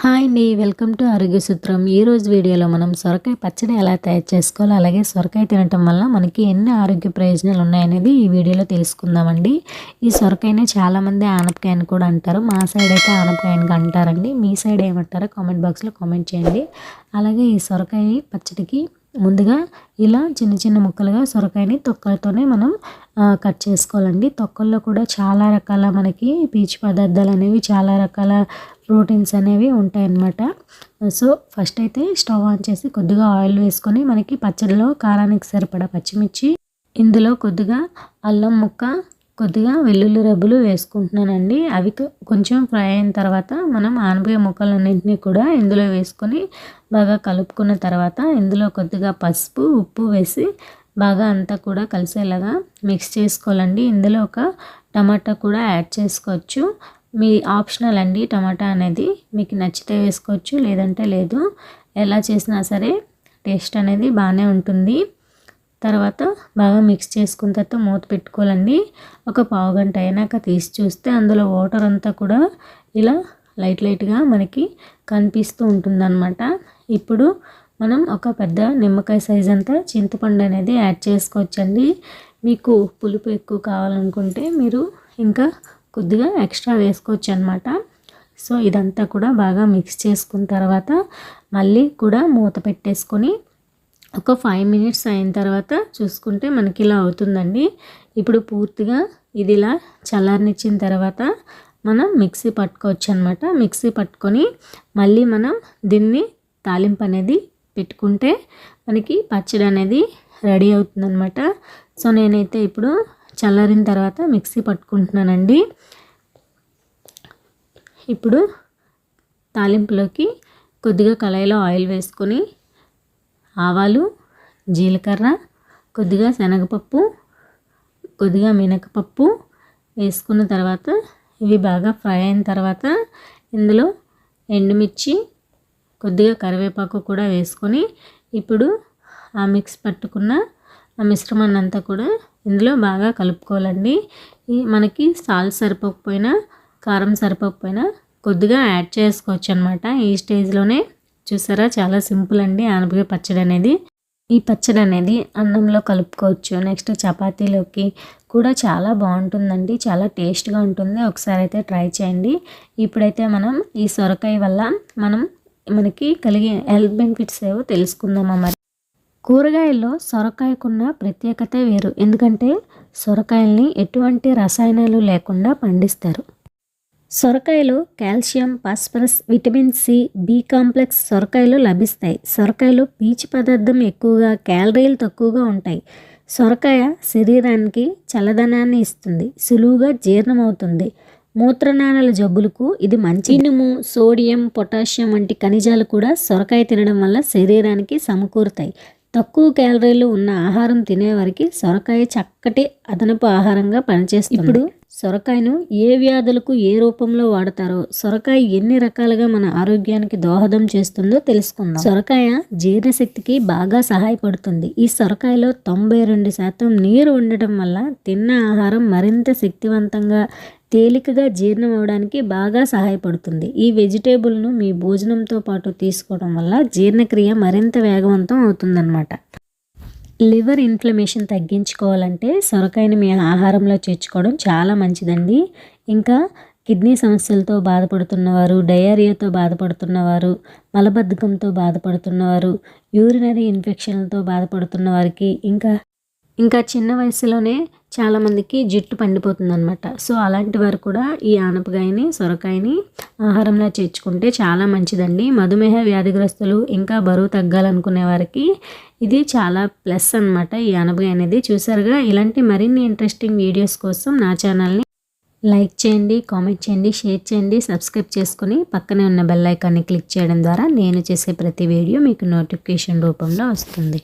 Hi అండి welcome to ఆరోగ్య సూత్రం ఈరోజు వీడియోలో మనం సొరకాయ పచ్చడి ఎలా తయారు చేసుకోవాలో అలాగే సొరకాయ తినటం వల్ల మనకి ఎన్ని ఆరోగ్య ప్రయోజనాలు ఉన్నాయనేది ఈ వీడియోలో తెలుసుకుందామండి. ఈ సొరకాయనే చాలామంది ఆనపకాయ అని కూడా అంటారు. మా సైడ్ అయితే ఆనపకాయ అని అంటారండి. మీ సైడ్ ఏమంటారో కామెంట్ బాక్స్లో కామెంట్ చేయండి. అలాగే ఈ సొరకాయ పచ్చడికి ముందుగా ఇలా చిన్న చిన్న ముక్కలుగా సొరకాయని తొక్కలతోనే మనం కట్ చేసుకోవాలండి. తొక్కల్లో కూడా చాలా రకాల మనకి పీచు పదార్థాలు అనేవి చాలా రకాల ప్రోటీన్స్ అనేవి ఉంటాయన్నమాట. సో ఫస్ట్ అయితే స్టవ్ ఆన్ చేసి కొద్దిగా ఆయిల్ వేసుకొని మనకి పచ్చడిలో కారానికి సరిపడా పచ్చిమిర్చి ఇందులో కొద్దిగా అల్లం ముక్క కొద్దిగా వెల్లుల్లి రబ్బులు వేసుకుంటున్నానండి. అవి కొంచెం ఫ్రై అయిన తర్వాత మనం ఆనపకాయ ముక్కలన్నింటినీ కూడా ఇందులో వేసుకొని బాగా కలుపుకున్న తర్వాత ఇందులో కొద్దిగా పసుపు ఉప్పు వేసి బాగా అంతా కూడా కలిసేలాగా మిక్స్ చేసుకోవాలండి. ఇందులో ఒక టమాటా కూడా యాడ్ చేసుకోవచ్చు. మీ ఆప్షనల్ అండి టమాటా అనేది. మీకు నచ్చితే వేసుకోవచ్చు లేదంటే లేదు. ఎలా చేసినా సరే టేస్ట్ అనేది బాగానే ఉంటుంది. తర్వాత బాగా మిక్స్ చేసుకున్న తర్వాత మూత పెట్టుకోవాలండి. ఒక పావు గంట అయినాక తీసి చూస్తే అందులో వాటర్ అంతా కూడా ఇలా లైట్ లైట్గా మనకి కనిపిస్తూ ఉంటుందన్నమాట. ఇప్పుడు మనం ఒక పెద్ద నిమ్మకాయ సైజ్ అంతా చింతపండు అనేది యాడ్ చేసుకోవచ్చండి. మీకు పులుపు ఎక్కువ కావాలనుకుంటే మీరు ఇంకా కొద్దిగా ఎక్స్ట్రా వేసుకోవచ్చు అనమాట సో ఇదంతా కూడా బాగా మిక్స్ చేసుకున్న తర్వాత మళ్ళీ కూడా మూత పెట్టేసుకొని ఒక ఫైవ్ మినిట్స్ అయిన తర్వాత చూసుకుంటే మనకి ఇలా అవుతుందండి. ఇప్పుడు పూర్తిగా ఇది ఇలా చల్లారనిచ్చిన తర్వాత మనం మిక్సీ పట్టుకోవచ్చు అనమాట మిక్సీ పట్టుకొని మళ్ళీ మనం దీన్ని తాలింపు అనేది పెట్టుకుంటే మనకి పచ్చడి అనేది రెడీ అవుతుందన్నమాట. సో నేనైతే ఇప్పుడు చల్లారిన తర్వాత మిక్సీ పట్టుకుంటున్నానండి. ఇప్పుడు తాలింపులోకి కొద్దిగా కళాయిలో ఆయిల్ వేసుకొని ఆవాలు జీలకర్ర కొద్దిగా శనగపప్పు కొద్దిగా మినపప్పు వేసుకున్న తర్వాత ఇవి బాగా ఫ్రై అయిన తర్వాత ఇందులో ఎండుమిర్చి కొద్దిగా కరివేపాకు కూడా వేసుకొని ఇప్పుడు ఆ మిక్స్ పట్టుకున్న ఆ మిశ్రమాన్ని అంతా కూడా ఇందులో బాగా కలుపుకోవాలండి. మనకి సాల్ట్ సరిపోకపోయినా కారం సరిపోకపోయినా కొద్దిగా యాడ్ చేసుకోవచ్చు అనమాట ఈ స్టేజ్లోనే. చూసారా? చాలా సింపుల్ అండి. ఆనపకాయ పచ్చడి అనేది. ఈ పచ్చడి అనేది అన్నంలో కలుపుకోవచ్చు. నెక్స్ట్ చపాతీలోకి కూడా చాలా బాగుంటుందండి. చాలా టేస్ట్గా ఉంటుంది. ఒకసారి అయితే ట్రై చేయండి. ఇప్పుడైతే మనం ఈ సొరకాయ వల్ల మనం మనకి కలిగే హెల్త్ బెనిఫిట్స్ ఏవో తెలుసుకుందామా మరి. కూరగాయల్లో సొరకాయకున్న ప్రత్యేకత వేరు. ఎందుకంటే సొరకాయల్ని ఎటువంటి రసాయనాలు లేకుండా పండిస్తారు. సొరకాయలు calcium phosphorus vitamin C B complex సొరకాయలు లభిస్తాయి. సొరకాయలు పీచు పదార్థం ఎక్కువగా క్యాలరీలు తక్కువగా ఉంటాయి. సొరకాయ శరీరానికి చల్లదనాన్ని ఇస్తుంది సులువుగా జీర్ణమవుతుంది. మూత్రనాళాల జబ్బులకు ఇది మంచి ఇనుము సోడియం పొటాషియం వంటి ఖనిజాలు కూడా సొరకాయ తినడం వల్ల శరీరానికి సమకూరుతాయి. తక్కువ క్యాలరీలు ఉన్న ఆహారం తినేవారికి సొరకాయ చక్కటి అదనపు ఆహారంగా పనిచేస్తుంది. ఇప్పుడు సొరకాయను ఏ వ్యాధులకు ఏ రూపంలో వాడతారో సొరకాయ ఎన్ని రకాలుగా మన ఆరోగ్యానికి దోహదం చేస్తుందో తెలుసుకుందాం. సొరకాయ జీర్ణశక్తికి బాగా సహాయపడుతుంది. ఈ సొరకాయలో తొంభై రెండు శాతం నీరు ఉండటం వల్ల తిన్న ఆహారం మరింత శక్తివంతంగా తేలికగా జీర్ణం అవడానికి బాగా సహాయపడుతుంది. ఈ వెజిటేబుల్ను మీ భోజనంతో పాటు తీసుకోవడం వల్ల జీర్ణక్రియ మరింత వేగవంతం అవుతుందన్నమాట. లివర్ ఇన్ఫ్లమేషన్ తగ్గించుకోవాలంటే సొరకాయని మీ ఆహారంలో చేర్చుకోవడం చాలా మంచిదండి. ఇంకా కిడ్నీ సమస్యలతో బాధపడుతున్నవారు డయేరియాతో బాధపడుతున్నవారు మలబద్ధకంతో బాధపడుతున్నవారు యూరినరీ ఇన్ఫెక్షన్లతో బాధపడుతున్న వారికి ఇంకా ఇంకా చిన్న వయసులోనే చాలామందికి జుట్టు పండిపోతుంది అనమాట సో అలాంటి వారు కూడా ఈ ఆనపకాయని సొరకాయని ఆహారంలో చేర్చుకుంటే చాలా మంచిదండి. మధుమేహ వ్యాధిగ్రస్తులు ఇంకా బరువు తగ్గాలనుకునే వారికి ఇది చాలా ప్లస్ అనమాట ఈ ఆనపకాయ అనేది. చూసారుగా ఇలాంటి మరిన్ని ఇంట్రెస్టింగ్ వీడియోస్ కోసం నా ఛానల్ని లైక్ చేయండి కామెంట్ చేయండి షేర్ చేయండి సబ్స్క్రైబ్ చేసుకుని పక్కనే ఉన్న బెల్ ఐకాన్ని క్లిక్ చేయడం ద్వారా నేను చేసే ప్రతి వీడియో మీకు నోటిఫికేషన్ రూపంలో వస్తుంది.